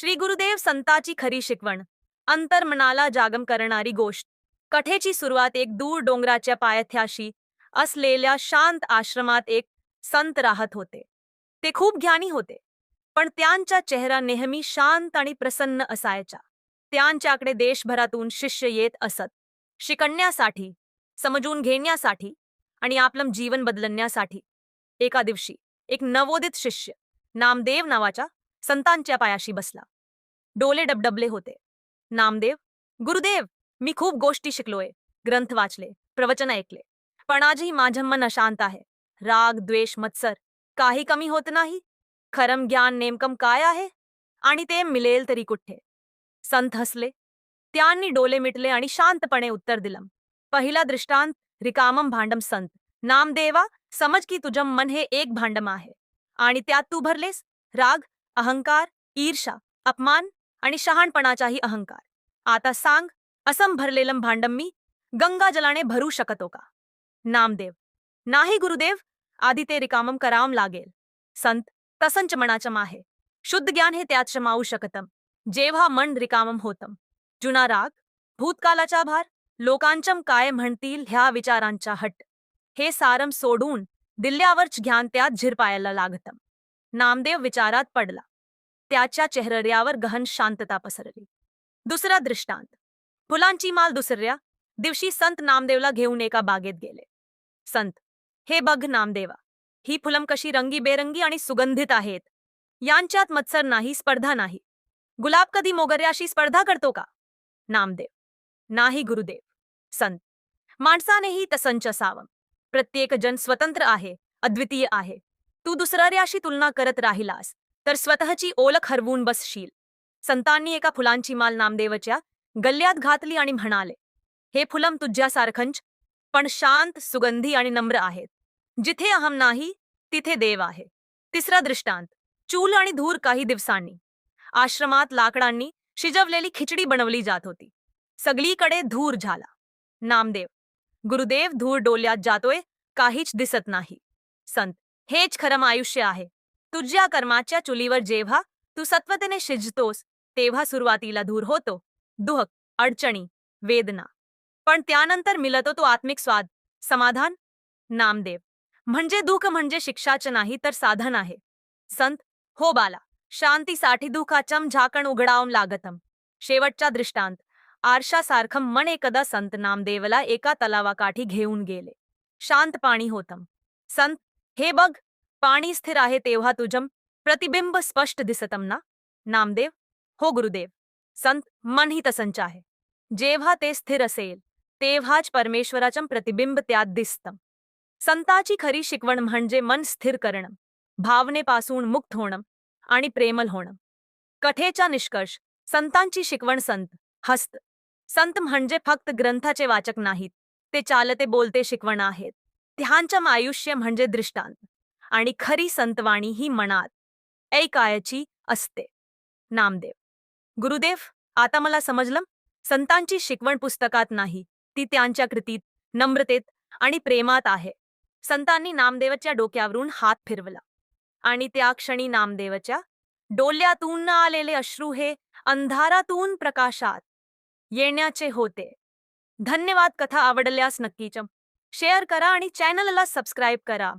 श्री गुरुदेव संताची खरी शिकवण. अंतर्मनाला जागम करणारी गोष्ट. कथेची सुरुवात एक दूर डोंगराच्या पायथ्याशी असलेल्या शांत आश्रमात एक संत राहत होते. ते खूप ज्ञानी होते पण त्यांचा चेहरा नेहमी शांत आणि प्रसन्न असायचा. त्यांच्याकडे देशभरातून शिष्य येत असत. शिकण्यासाठी समजून घेण्यासाठी आणि आपलं जीवन बदलण्यासाठी. एका दिवशी एक नवोदित शिष्य नामदेव नावाच्या संतांच्या पायाशी बसला. डोले डबडबले होते. नामदेव, गुरुदेव, मी खूप गोष्टी शिकलोय. ग्रंथ वाचले, प्रवचन ऐकले. पण आजही माझं मन अशांत आहे. राग, द्वेष, मत्सर, काही कमी होत नाही. खरम ज्ञान नेमकम काय आहे? आणि ते मिळेल तरी कुठे? संत हसले. त्यांनी डोले मिटले आणि शांतपणे उत्तर दिलं. पहिला दृष्टांत रिकामम भांडम संत. नामदेवा, समज की तुझं मन हे एक भांडम आहे. आणि त्यात तू भरलेस? राग? अहंकार ईर्षा अपमान आणि शहाणपणाचाही अहंकार. आता सांग असं भरलेलं भांडम मी गंगा जलाने भरू शकतो का? नामदेव. नाही गुरुदेव आधी ते रिकामम करावं लागेल. संत तसंच मनाचं आहे शुद्ध ज्ञान हे त्यात शमावू शकतम जेव्हा मन रिकामम होतम जुना राग भूतकालाचा भार लोकांचम काय म्हणतील ह्या विचारांचा हट हे सारम सोडून दिल्ल्यावरच ज्ञान त्यात झिरपायला लागतम नामदेव विचारात पडला. त्याच्या चेहऱ्यावर गहन शांतता पसरली. दुसरा दृष्टांत. फुलांची माल दुसऱ्या दिवशी संत नामदेवला घेऊन एका बागेत गेले. संत हे बघ नामदेवा ही फुलं कशी रंगीबेरंगी आणि सुगंधित आहेत. यांच्यात मत्सर नाही स्पर्धा नाही. गुलाब कधी मोगऱ्याशी स्पर्धा करतो का? नामदेव नाही गुरुदेव. संत माणसानेही तसंच सावम प्रत्येक जन स्वतंत्र आहे अद्वितीय आहे. तू दुसऱ्याशी तुलना करत राहिलास तर स्वतःची ओळख हरवून बसशील. संतांनी एका फुलांची माल नामदेवच्या गल्ल्यात घातली आणि म्हणाले हे फुलम तुझ्यासारखंच पण शांत सुगंधी आणि नम्र आहेत. जिथे अहम नाही तिथे देव आहे. तिसरा दृष्टांत चूल आणि धूर काही दिवसांनी. आश्रमात लाकडांनी शिजवलेली खिचडी बनवली जात होती. सगळीकडे धूर झाला. नामदेव गुरुदेव धूर डोल्यात जातोय काहीच दिसत नाही. संत हेच खरं आयुष्य आहे. तुझ्या कर्माच्या चुलीवर जेव्हा तू सत्वतेने शिजतोस तेव्हा सुरुवातीला धूर होतो. दुहक अडचणी वेदना. पण त्यानंतर मिळतो तो आत्मिक स्वाद. समाधान? नामदेव. म्हणजे दुःख म्हणजे शिक्षाचं नाही तर साधन आहे. संत हो बाला. शांतीसाठी दुःखाचम झाकण उघडावं लागतम. शेवटचा दृष्टांत. आरशासारखं मन एकदा संत नामदेवला एका तलावाकाठी घेऊन गेले. शांत पाणी होतम. संत हे बघ पाणी स्थिर आहे तेव्हा तुझम प्रतिबिंब स्पष्ट दिसतम ना? नामदेव हो गुरुदेव संत मनही तसंच आहे. जेव्हा ते स्थिर असेल तेव्हाच परमेश्वराचं प्रतिबिंब त्यात दिसतं. संताची खरी शिकवण म्हणजे मन स्थिर करणं भावनेपासून मुक्त होणं आणि प्रेमल होणं. कथेचा निष्कर्ष संतांची शिकवण संत हस्त. संत म्हणजे फक्त ग्रंथाचे वाचक नाहीत ते चालते बोलते शिकवण आहेत. ध्यानचम आयुष्य म्हणजे दृष्टांत आणि खरी संतवाणी ही मनात ऐकायची असते. नामदेव. गुरुदेव आता मला समजलं? संतांची शिकवण पुस्तकात नाही. ती त्यांच्या कृतीत नम्रतेत आणि प्रेमात आहे. संतांनी नामदेवाच्या डोक्यावरून हात फिरवला आणि त्या क्षणी नामदेवाच्या डोल्यातून आलेले अश्रू हे अंधारातून प्रकाशात येण्याचे होते. धन्यवाद कथा आवडल्यास नक्कीच शेअर करा आणि चॅनलला सबस्क्राईब करा.